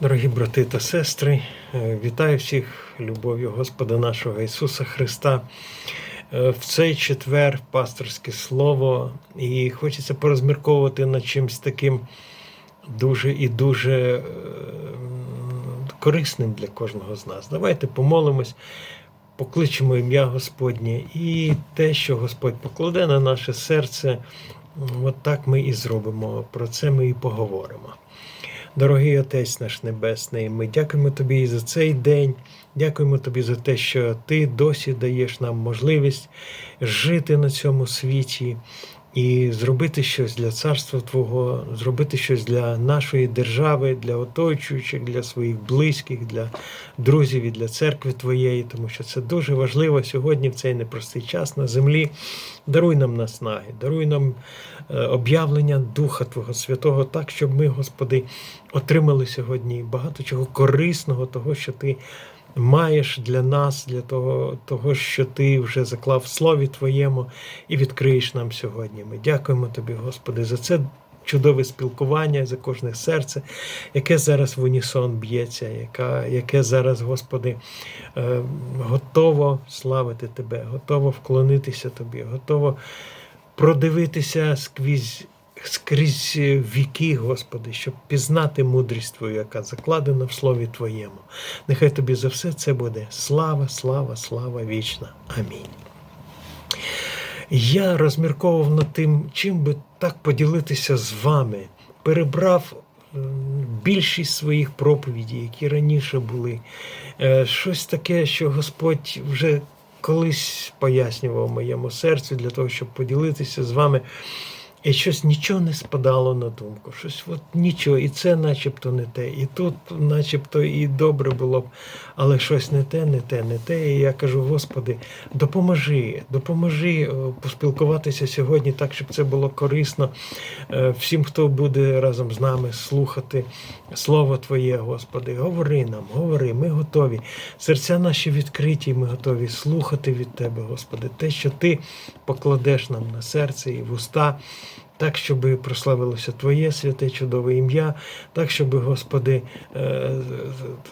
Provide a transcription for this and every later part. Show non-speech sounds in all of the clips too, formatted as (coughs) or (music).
Дорогі брати та сестри, е, вітаю всіх любов'ю Господа нашого Ісуса Христа. Е, В цей четвер пасторське слово, і хочеться порозмірковувати над чимось таким дуже і дуже е, корисним для кожного з нас. Давайте помолимось, покличемо ім'я Господнє і те, що Господь покладе на наше серце, от так ми і зробимо. Про це ми і поговоримо. Дорогий Отець наш Небесний, ми дякуємо Тобі за цей день. Дякуємо Тобі за те, що Ти досі даєш нам можливість жити на цьому світі і зробити щось для царства Твого, зробити щось для нашої держави, для оточуючих, для своїх близьких, для друзів і для церкви Твоєї, тому що це дуже важливо сьогодні в цей непростий час на землі. Даруй нам наснаги, даруй нам е, об'явлення Духа Твого Святого, так, щоб ми, Господи, отримали сьогодні багато чого корисного, того, що Ти маєш для нас, для того, того, що Ти вже заклав в Слові Твоєму і відкриєш нам сьогодні. Ми дякуємо Тобі, Господи, за це. Чудове спілкування за кожне серце, яке зараз в унісон б'ється, яка, яке зараз, Господи, е, готово славити Тебе, готово вклонитися Тобі, готово продивитися скрізь, скрізь віки, Господи, щоб пізнати мудрість Твою, яка закладена в Слові Твоєму. Нехай Тобі за все це буде слава, слава, слава вічна. Амінь. Я розмірковував над тим, чим би так поділитися з вами. Перебрав більшість своїх проповідей, які раніше були. Е, Щось таке, що Господь вже колись пояснював моєму серцю для того, щоб поділитися з вами. І щось нічого не спадало на думку. Щось от нічого, і це начебто не те, і тут начебто і добре було б, але щось не те, не те, не те. І я кажу, Господи, допоможи, допоможи е, поспілкуватися сьогодні так, щоб це було корисно е, всім, хто буде разом з нами слухати Слово Твоє, Господи. Говори нам, говори, ми готові. Серця наші відкриті, ми готові слухати від Тебе, Господи, те, що Ти покладеш нам на серце і в уста. Так, щоб прославилося Твоє святе чудове ім'я, так, щоб, Господи, е,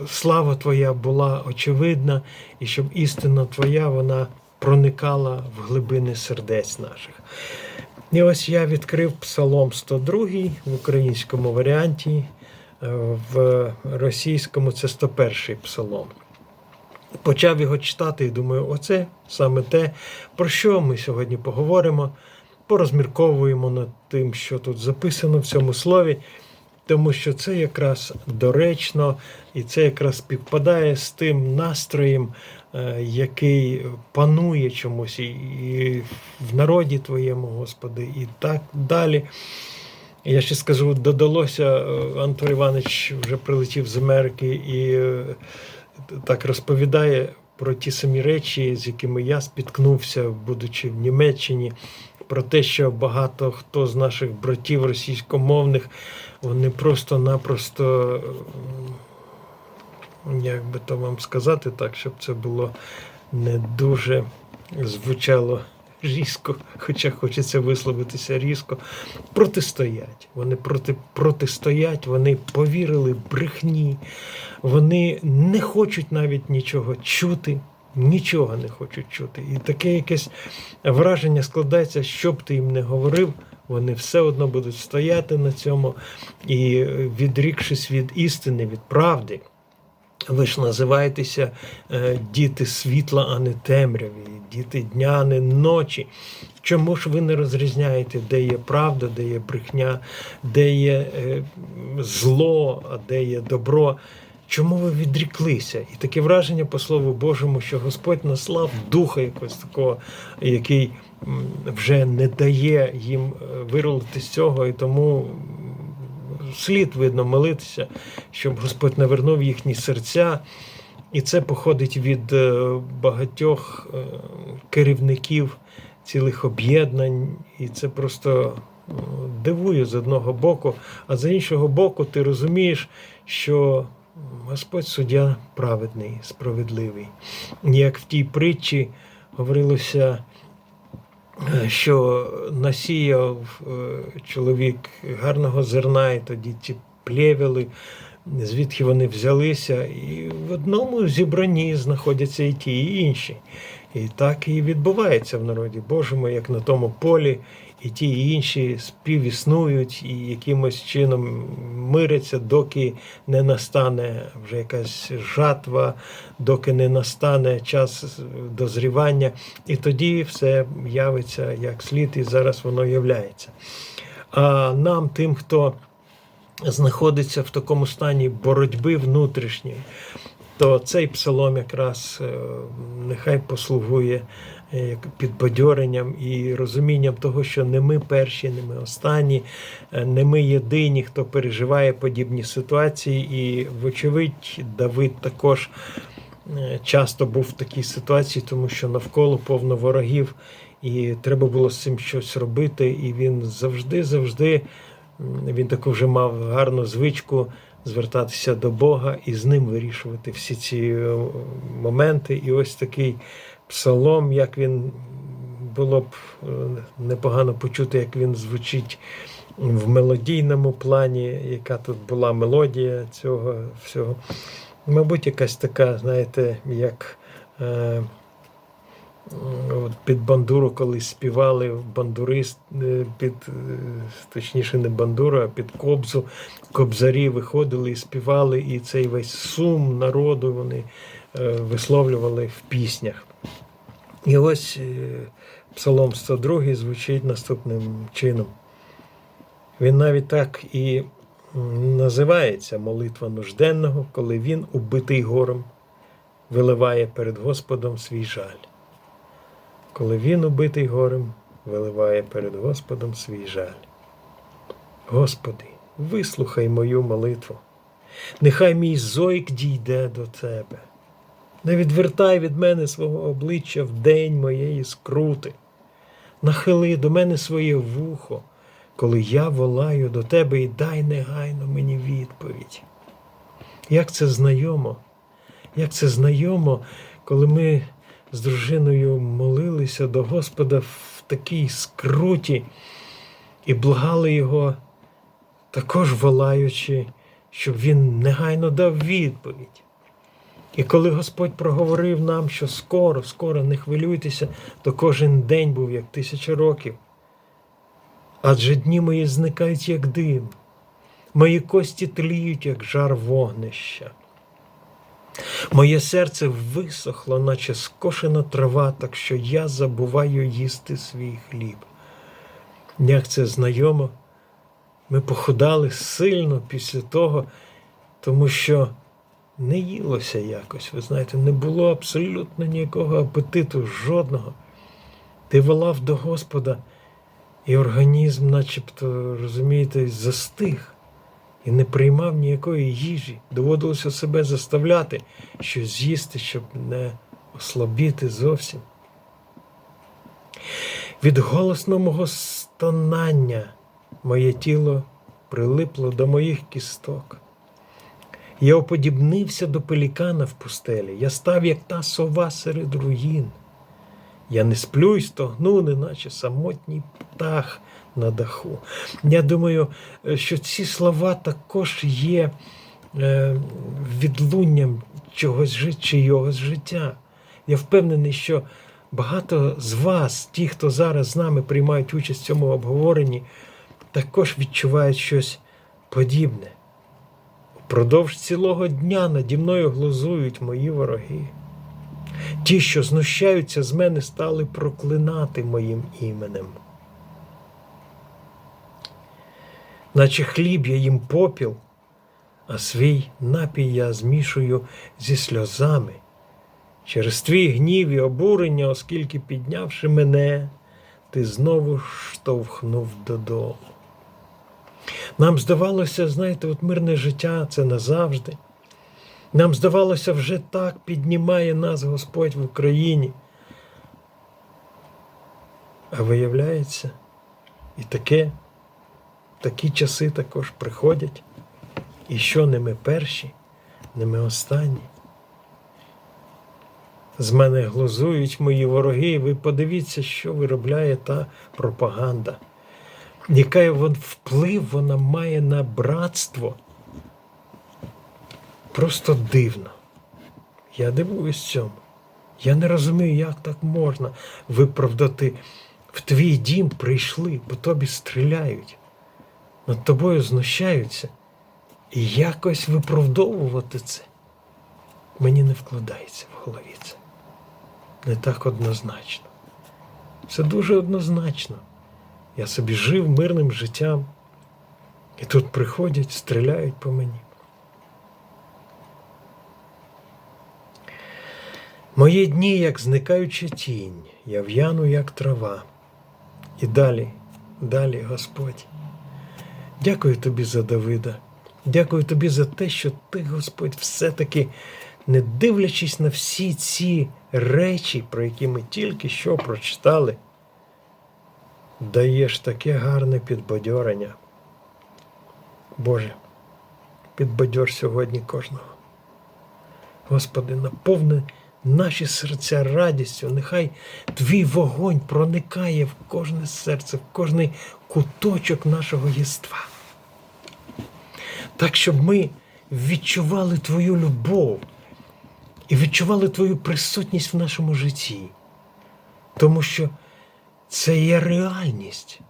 слава Твоя була очевидна, і щоб істина Твоя вона проникала в глибини сердець наших. І ось я відкрив Псалом 102 в українському варіанті, е, в російському це 101 псалом. Почав його читати і думаю, оце саме те, про що ми сьогодні поговоримо порозмірковуємо над тим, що тут записано в цьому слові, тому що це якраз доречно і це якраз співпадає з тим настроєм, е, який панує чомусь і- в народі твоєму, Господи, і так далі. Я ще скажу, додалося, е, Антон Іванович вже прилетів з Америки і е, так розповідає про ті самі речі, з якими я спіткнувся, будучи в Німеччині, про те, що багато хто з наших братів російськомовних, вони просто-напросто, як би то вам сказати, так, щоб це було не дуже звучало різко, хоча хочеться висловитися різко, протистоять. Вони проти, протистоять, вони повірили брехні, вони не хочуть навіть нічого чути. Нічого не хочуть чути. І таке якесь враження складається, що б ти їм не говорив, вони все одно будуть стояти на цьому і, е, відрікшись від істини, від правди, ви ж називаєтеся е, діти світла, а не темряві, діти дня, а не ночі. Чому ж ви не розрізняєте, де є правда, де є брехня, де є е, зло, а де є добро? Чому ви відріклися? І таке враження по Слову Божому, що Господь наслав духа якогось такого, який вже не дає їм е, вирулити з цього, і тому слід видно молитися, щоб Господь навернув їхні серця. І це походить від е, багатьох е, керівників цілих об'єднань, і це просто дивує з одного боку, а з іншого боку, ти розумієш, що Господь суддя праведний, справедливий. Як в тій притчі говорилося, е, що насіяв е, чоловік гарного зерна, і тоді ті плєвіли звідки вони взялися, і в одному зібранні знаходяться і ті, і інші. І так і відбувається в народі Божому, як на тому полі, і ті, і інші співіснують і якимось чином миряться, доки не настане вже якась жатва, доки не настане час дозрівання, і тоді все явиться як слід, і зараз воно являється. А нам, тим, хто знаходиться в такому стані боротьби внутрішньої, то цей псалом якраз е, нехай послугує е, підбадьоренням і розумінням того, що не ми перші, не ми останні, е, не ми єдині, хто переживає подібні ситуації. І, вочевидь, Давид також часто був в такій ситуації, тому що навколо повно ворогів, і треба було з цим щось робити. І він завжди, завжди він таку вже мав гарну звичку звертатися до Бога і з ним вирішувати всі ці е, моменти. І ось такий псалом, як він було б е, непогано почути, як він звучить в мелодійному плані, яка тут була мелодія цього всього. Мабуть, якась така, знаєте, як. Е, під бандуру, коли співали бандурист, е, під, е, точніше, не бандуру, а під кобзу, кобзарі виходили і співали, і цей весь сум народу вони е, висловлювали в піснях. І ось Псалом 102 звучить наступним чином. Він навіть так і називається молитва нужденного, коли він, убитий горем, виливає перед Господом свій жаль коли він, убитий горем, виливає перед Господом свій жаль. Господи, вислухай мою молитву, нехай мій зойк дійде до Тебе. Не відвертай від мене свого обличчя в день моєї скрути. Нахили до мене своє вухо, коли я волаю до тебе і дай негайно мені відповідь. Як це знайомо, як це знайомо, коли ми з дружиною молилися до Господа в такій скруті і благали Його, також волаючи, щоб Він негайно дав відповідь. І коли Господь проговорив нам, що скоро, скоро не хвилюйтеся, то кожен день був як тисяча років. Адже дні мої зникають, як дим, мої кості тліють, як жар вогнища. Моє серце висохло, наче скошена трава, так що я забуваю їсти свій хліб. Як це знайомо, ми похудали сильно після того, тому що не їлося якось. Ви знаєте, не було абсолютно ніякого апетиту, жодного. Ти волав до Господа, і організм, начебто, розумієте, застиг і не приймав ніякої їжі. Доводилося себе заставляти щось з'їсти, щоб не ослабіти зовсім. Від голосного мого стонання моє тіло прилипло до моїх кісток. Я оподібнився до пелікана в пустелі, я став, як та сова серед руїн. Я не сплю й стогну, неначе самотній птах на даху. Я думаю, е, що ці слова також є е, відлунням чогось чийогось життя. Я впевнений, що багато з вас, ті, хто зараз з нами приймають участь в цьому обговоренні, також відчувають щось подібне. Впродовж цілого дня наді мною глузують мої вороги. Ті, що знущаються з мене, стали проклинати моїм іменем. Наче хліб я їм попіл, а свій напій я змішую зі сльозами. Через твій гнів і обурення, оскільки піднявши мене, ти знову штовхнув додолу. Нам здавалося, знаєте, от мирне життя це назавжди. Нам здавалося, вже так піднімає нас Господь в Україні. А виявляється, і таке, такі часи також приходять. І що не ми перші, не ми останні. З мене глузують мої вороги, ви подивіться, що виробляє та пропаганда, яка вплив вона має на братство. Просто дивно. Я дивуюсь цьому. Я не розумію, як так можна виправдати. В твій дім прийшли, бо тобі стріляють, над тобою знущаються. І якось виправдовувати це мені не вкладається в голові це. Не так однозначно. Це дуже однозначно. Я собі жив мирним життям, і тут приходять, стріляють по мені. Мої дні, як зникаюча тінь, я в'яну, як трава. І далі, далі, Господь. Дякую тобі за Давида. Дякую тобі за те, що ти, Господь, все-таки, не дивлячись на всі ці речі, про які ми тільки що прочитали, даєш таке гарне підбадьорення. Боже, підбадьор сьогодні кожного. Господи, наповни наші серця радістю, нехай твій вогонь проникає в кожне серце, в кожний куточок нашого єства. Так, щоб ми відчували Твою любов і відчували Твою присутність в нашому житті. Тому що це є реальність.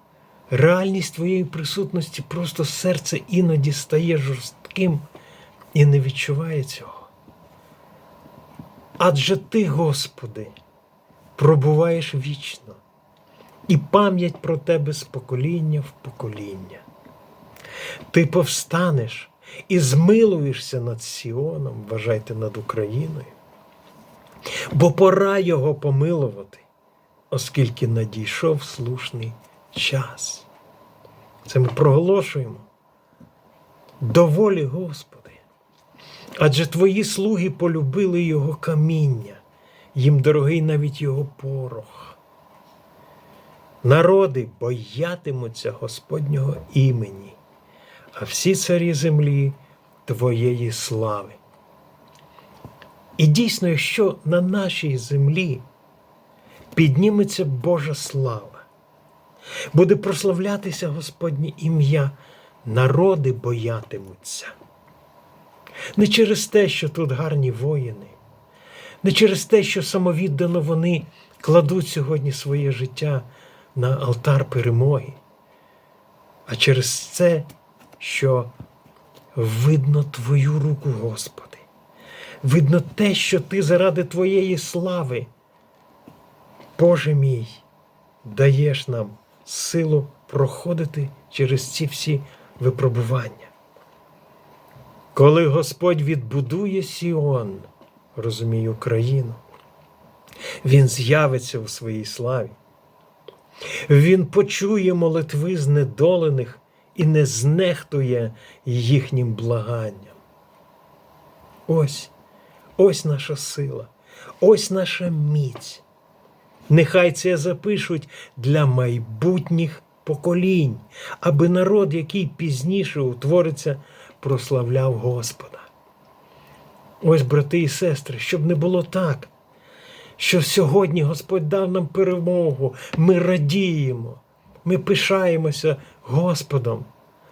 Реальність твоєї присутності просто серце іноді стає жорстким і не відчуває цього. Адже ти, Господи, пробуваєш вічно, і пам'ять про тебе з покоління в покоління. Ти повстанеш і змилуєшся над Сіоном, вважайте над Україною, бо пора його помилувати, оскільки надійшов слушний час. Це ми проголошуємо. Доволі, Господи. Адже твої слуги полюбили його каміння, їм дорогий навіть його порох. Народи боятимуться Господнього імені, а всі царі землі Твоєї слави. І дійсно, якщо на нашій землі підніметься Божа слава, буде прославлятися Господнє ім'я, народи боятимуться. Не через те, що тут гарні воїни, не через те, що самовіддано вони кладуть сьогодні своє життя на алтар перемоги, а через це, що видно Твою руку, Господи, видно те, що Ти заради Твоєї слави, Боже мій, даєш нам силу проходити через ці всі випробування. Коли Господь відбудує Сіон, розумію країну, Він з'явиться у своїй славі. Він почує молитви знедолених і не знехтує їхнім благанням. Ось, ось наша сила, ось наша міць. Нехай це запишуть для майбутніх поколінь, аби народ, який пізніше утвориться, прославляв Господа. Ось, брати і сестри, щоб не було так, що сьогодні Господь дав нам перемогу, ми радіємо, ми пишаємося Господом,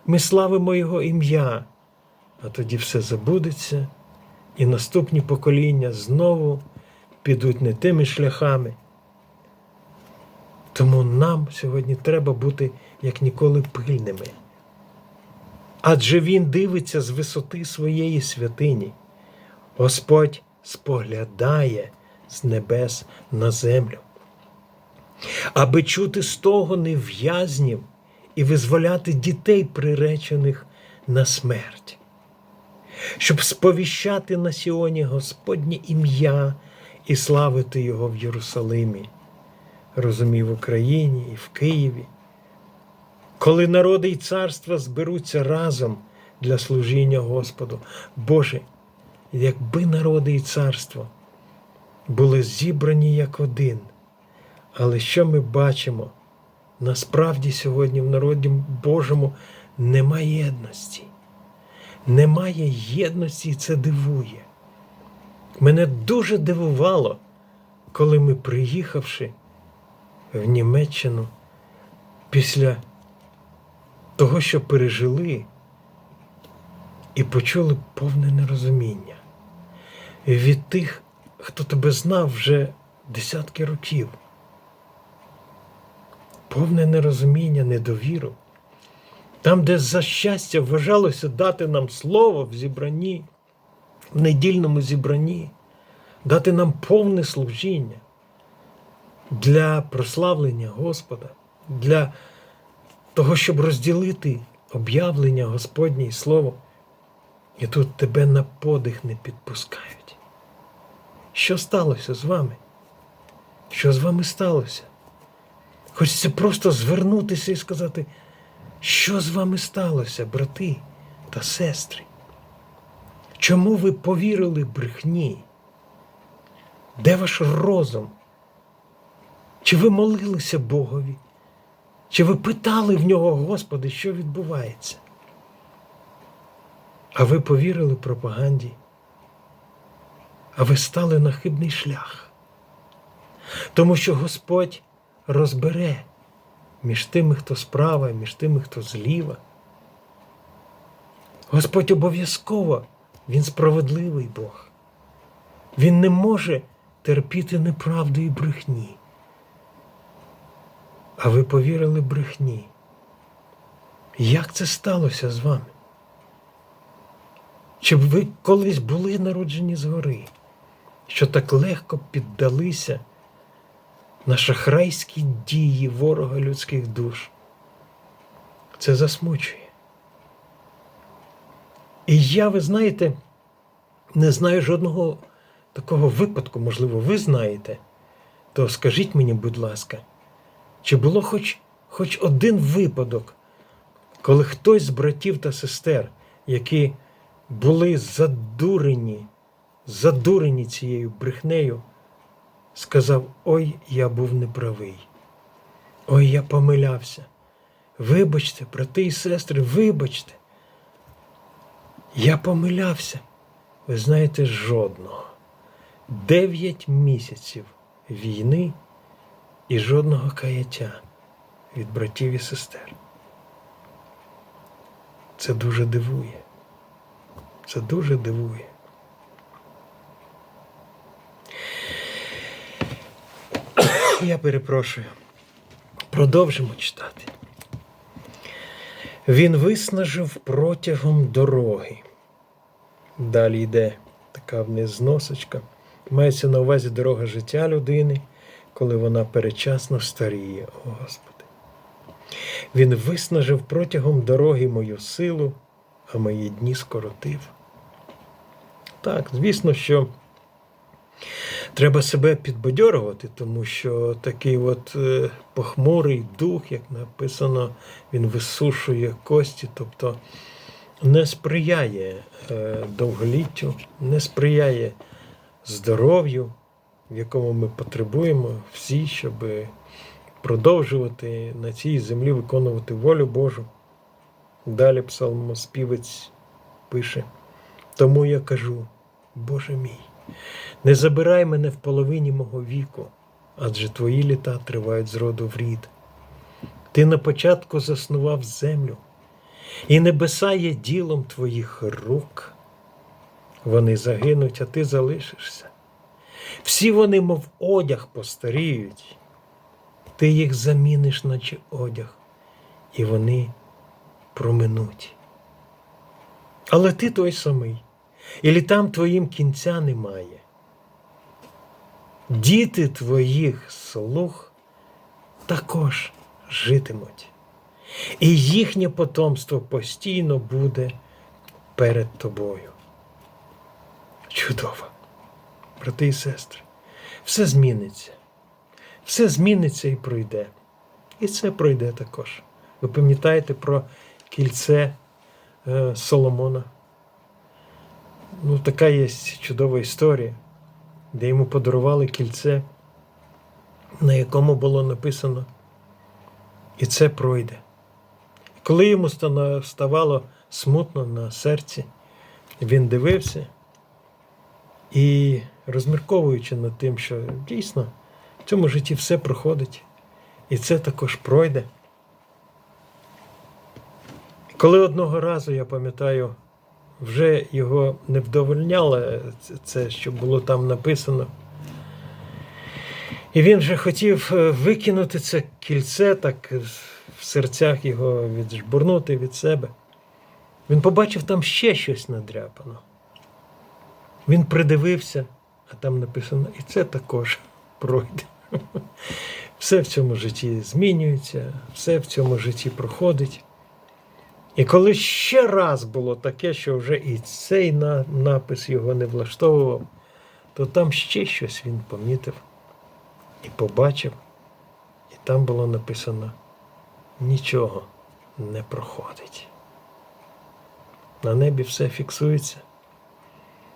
ми славимо Його ім'я, а тоді все забудеться, і наступні покоління знову підуть не тими шляхами. Тому нам сьогодні треба бути як ніколи пильними. Адже Він дивиться з висоти своєї святині. Господь споглядає з небес на землю, аби чути стогони в'язнів і визволяти дітей, приречених на смерть, щоб сповіщати на Сіоні Господнє ім'я і славити Його в Єрусалимі, розумів в Україні і в Києві. Коли народи і царства зберуться разом для служіння Господу, Боже, якби народи і царство були зібрані як один. Але що ми бачимо? Насправді сьогодні в народі Божому немає єдності. Немає єдності, і це дивує. Мене дуже дивувало, коли ми, приїхавши в Німеччину після того, що пережили, і почули повне нерозуміння від тих, хто тебе знав вже десятки років. Повне нерозуміння, недовіру. Там, де за щастя вважалося дати нам слово в зібранні, в недільному зібранні, дати нам повне служіння для прославлення Господа, для того, щоб розділити об'явлення Господнє і Слово. І тут тебе на подих не підпускають. Що сталося з вами? Що з вами сталося? Хочеться просто звернутися і сказати, що з вами сталося, брати та сестри? Чому ви повірили брехні? Де ваш розум? Чи ви молилися Богові? Чи ви питали в нього, Господи, що відбувається? А ви повірили пропаганді? А ви стали на хибний шлях. Тому що Господь розбере між тими, хто справа, і між тими, хто зліва. Господь обов'язково, Він справедливий Бог. Він не може терпіти неправди і брехні. А ви повірили брехні. Як це сталося з вами? Чи б ви колись були народжені згори, що так легко піддалися на шахрайські дії ворога людських душ? Це засмучує. І я, ви знаєте, не знаю жодного такого випадку, можливо, ви знаєте, то скажіть мені, будь ласка, чи було хоч, хоч один випадок, коли хтось з братів та сестер, які були задурені, задурені цією брехнею, сказав: Ой, я був неправий. Ой, я помилявся. Вибачте, брати і сестри, вибачте. Я помилявся. Ви знаєте, жодного. Дев'ять місяців війни і жодного каяття від братів і сестер. Це дуже дивує. Це дуже дивує. (coughs) Я перепрошую. Продовжимо читати. Він виснажив протягом дороги. Далі йде така вниз зносочка. Мається на увазі дорога життя людини, коли вона перечасно старіє, О Господи. Він виснажив протягом дороги мою силу, а мої дні скоротив. Так, звісно, що треба себе підбадьорувати, тому що такий от е, похмурий дух, як написано, він висушує кості, тобто не сприяє е, довголіттю, не сприяє здоров'ю, в якому ми потребуємо всі, щоб продовжувати на цій землі виконувати волю Божу. Далі псалмоспівець пише. Тому я кажу, Боже мій, не забирай мене в половині мого віку, адже твої літа тривають з роду в рід. Ти на початку заснував землю, і небеса є ділом твоїх рук. Вони загинуть, а ти залишишся. Всі вони, мов одяг, постаріють. Ти їх заміниш, наче одяг, і вони проминуть. Але ти той самий, і літам твоїм кінця немає. Діти твоїх слуг також житимуть, і їхнє потомство постійно буде перед тобою. Чудово, брати і сестри, все зміниться, все зміниться і пройде. І це пройде також. Ви пам'ятаєте про кільце е, Соломона? Ну, така є чудова історія, де йому подарували кільце, на якому було написано, і це пройде. Коли йому ставало смутно на серці, він дивився і розмірковуючи над тим, що дійсно в цьому житті все проходить, і це також пройде. Коли одного разу, я пам'ятаю, вже його не вдовольняло це- що було там написано. І він вже хотів е, викинути це кільце, так в серцях його віджбурнути від себе. Він побачив там ще щось надряпано. Він придивився, а там написано, і це також пройде. Все в цьому житті змінюється, все в цьому житті проходить. І коли ще раз було таке, що вже і цей напис його не влаштовував, то там ще щось він помітив і побачив, і там було написано: нічого не проходить. На небі все фіксується,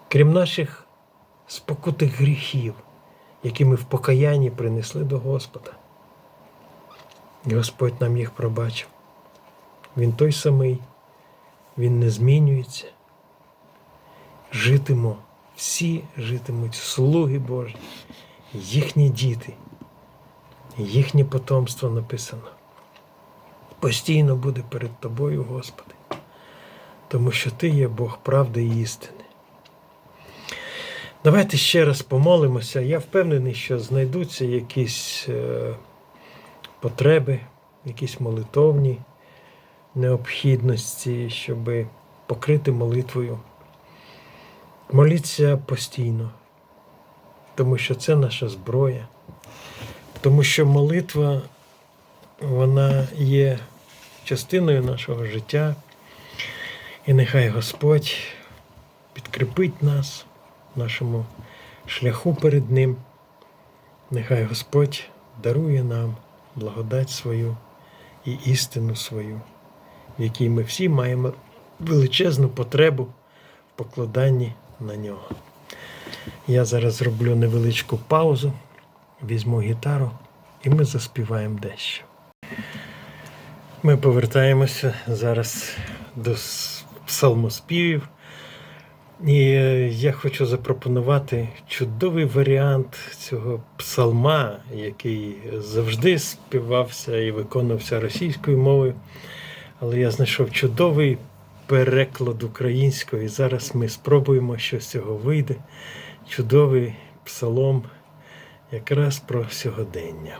крім наших спокутих гріхів, які ми в покаянні принесли до Господа. Господь нам їх пробачив. Він той самий, Він не змінюється. Житимо, всі житимуть слуги Божі, їхні діти, їхнє потомство написано. Постійно буде перед тобою, Господи, тому що Ти є Бог правди і істини. Давайте ще раз помолимося. Я впевнений, що знайдуться якісь е, потреби, якісь молитовні необхідності, щоб покрити молитвою. Моліться постійно, тому що це наша зброя, тому що молитва вона є частиною нашого життя, і нехай Господь підкріпить нас нашому шляху перед Ним. Нехай Господь дарує нам благодать свою і істину свою, в якій ми всі маємо величезну потребу в покладанні на нього. Я зараз зроблю невеличку паузу, візьму гітару і ми заспіваємо дещо. Ми повертаємося зараз до псалмоспівів. І е, я хочу запропонувати чудовий варіант цього псалма, який завжди співався і виконувався російською мовою. Але я знайшов чудовий переклад українською. І зараз ми спробуємо, що з цього вийде. Чудовий псалом якраз про сьогодення.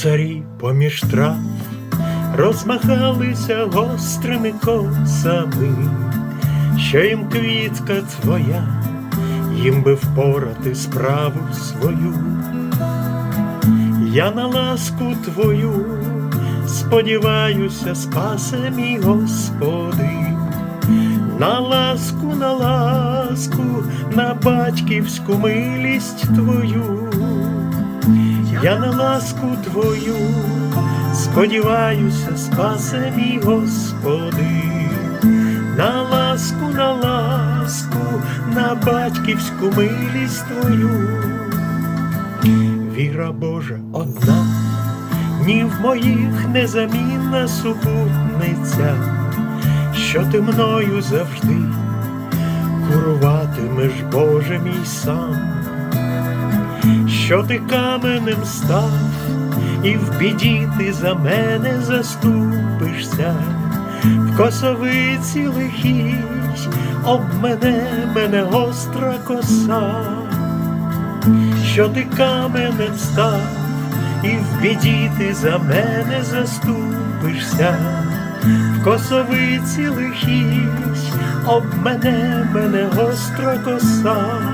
Косарі поміж трав розмахалися гострими косами, що їм квітка твоя, їм би впорати справу свою. Я на ласку твою сподіваюся, спасе мій Господи, на ласку, на ласку, на батьківську милість твою. Я на ласку твою сподіваюся, спасе мій Господи, на ласку, на ласку, на батьківську милість твою. Віра Божа одна, ні в моїх незамінна супутниця, що ти мною завжди куруватимеш, Боже мій сам що ти каменем став, і в біді ти за мене заступишся, в косовиці лихій об мене мене гостра коса, що ти каменем став, і в біді ти за мене заступишся, в косовиці лихій об мене мене гостра коса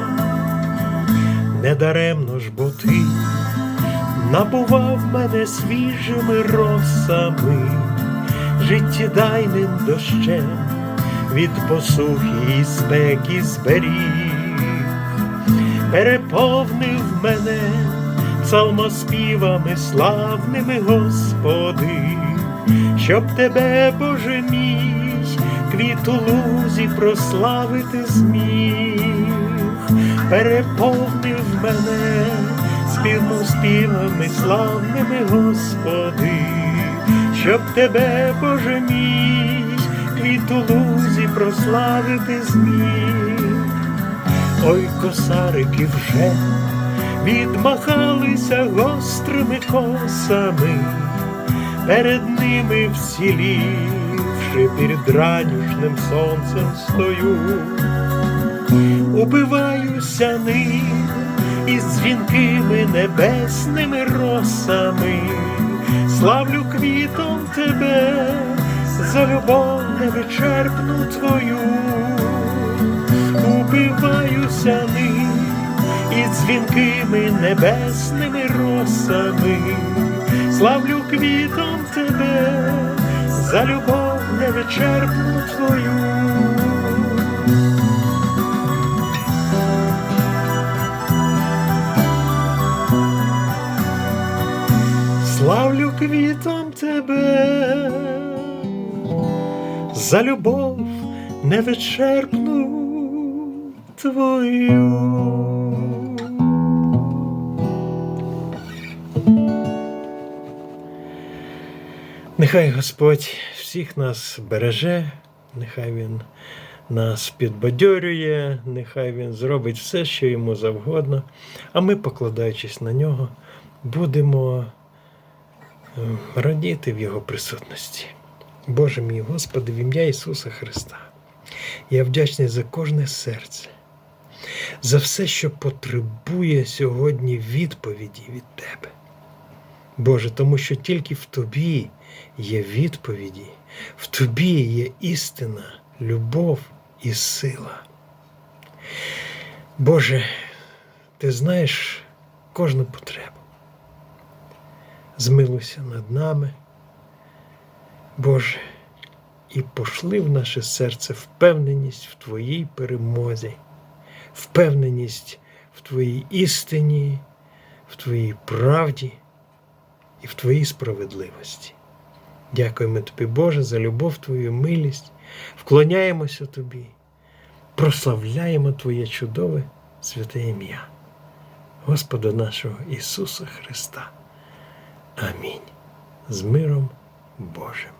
недаремно ж бо ти набував мене свіжими росами, життєдайним дощем від посухи і спеки зберіг, переповнив мене псалмоспівами славними, Господи, щоб тебе, Боже мій, квіт у лузі прославити зміг. Переповнив мене співно співами славними, Господи, щоб тебе, Боже мій, світ у лузі прославити зміг. Ой, косарики вже відмахалися гострими косами, перед ними вцілівши під ранішним сонцем стою, убиваюся ним із дзвінкими небесними росами, славлю квітом тебе за любов невичерпну твою. Упиваюся ним і дзвінкими небесними росами, славлю квітом тебе за любов невичерпну твою. За любов невичерпну твою. Нехай Господь всіх нас береже, нехай Він нас підбадьорює, нехай Він зробить все, що йому завгодно, а ми, покладаючись на нього, будемо е, радіти в Його присутності. Боже мій Господи, в ім'я Ісуса Христа. Я вдячний за кожне серце, за все, що потребує сьогодні відповіді від Тебе. Боже, тому що тільки в Тобі є відповіді, в Тобі є істина, любов і сила. Боже, Ти знаєш кожну потребу. Змилуйся над нами, Боже, і пошли в наше серце впевненість в Твоїй перемозі, впевненість в Твоїй істині, в Твоїй правді і в Твоїй справедливості. Дякуємо Тобі, Боже, за любов Твою, милість, вклоняємося Тобі, прославляємо Твоє чудове святе ім'я, Господа нашого Ісуса Христа. Амінь. З миром Божим.